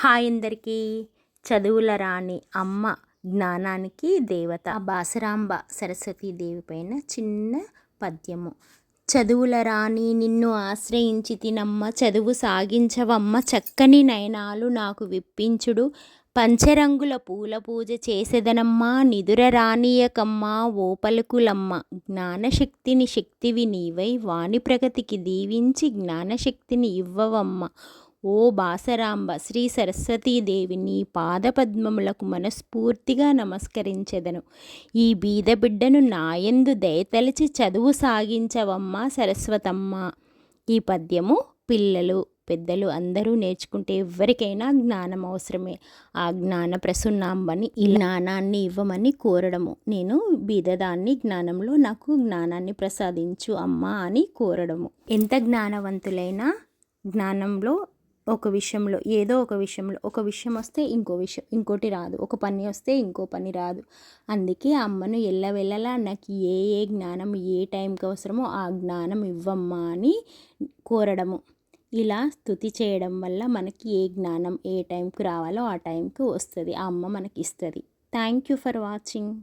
Hi అందరికీ. చదువుల రాణి అమ్మ జ్ఞానానికి దేవత. బాసరాంబ సరస్వతీదేవి పైన చిన్న పద్యము. చదువుల రాణి నిన్ను ఆశ్రయించి తినమ్మ చదువు సాగించవమ్మ చక్కని నయనాలు నాకు విప్పించుడు. పంచరంగుల పూల పూజ చేసేదనమ్మా నిదుర రానీయకమ్మా ఓపలుకులమ్మ. జ్ఞానశక్తిని శక్తివి నీవై వాణి ప్రగతికి దీవించి జ్ఞానశక్తిని ఇవ్వవమ్మ. ఓ బాసరాంబ శ్రీ సరస్వతీదేవి నీ పాదపద్మములకు మనస్ఫూర్తిగా నమస్కరించెదను. ఈ బీద బిడ్డను నాయందు దయతలిచి చదువు సాగించవమ్మా సరస్వతమ్మ. ఈ పద్యము పిల్లలు పెద్దలు అందరూ నేర్చుకుంటే ఎవరికైనా జ్ఞానం అవసరమే. ఆ జ్ఞాన ప్రసున్నాంబని ఈ జ్ఞానాన్ని ఇవ్వమని కోరడము. నేను బీదదాన్ని జ్ఞానంలో నాకు జ్ఞానాన్ని ప్రసాదించు అమ్మా అని కోరడము. ఎంత జ్ఞానవంతులైనా జ్ఞానంలో ఒక విషయంలో ఏదో ఒక విషయంలో ఒక విషయం వస్తే ఇంకో విషయం ఇంకోటి రాదు. ఒక పని వస్తే ఇంకో పని రాదు. అందుకే అమ్మను ఎల్లవెల్లలా నాకు ఏ ఏ జ్ఞానం ఏ టైంకి అవసరమో ఆ జ్ఞానం ఇవ్వమ్మా అని కోరడము. ఇలా స్థుతి చేయడం వల్ల మనకి ఏ జ్ఞానం ఏ టైంకి రావాలో ఆ టైంకి వస్తుంది. ఆ అమ్మ మనకి ఇస్తుంది. Thank you for watching.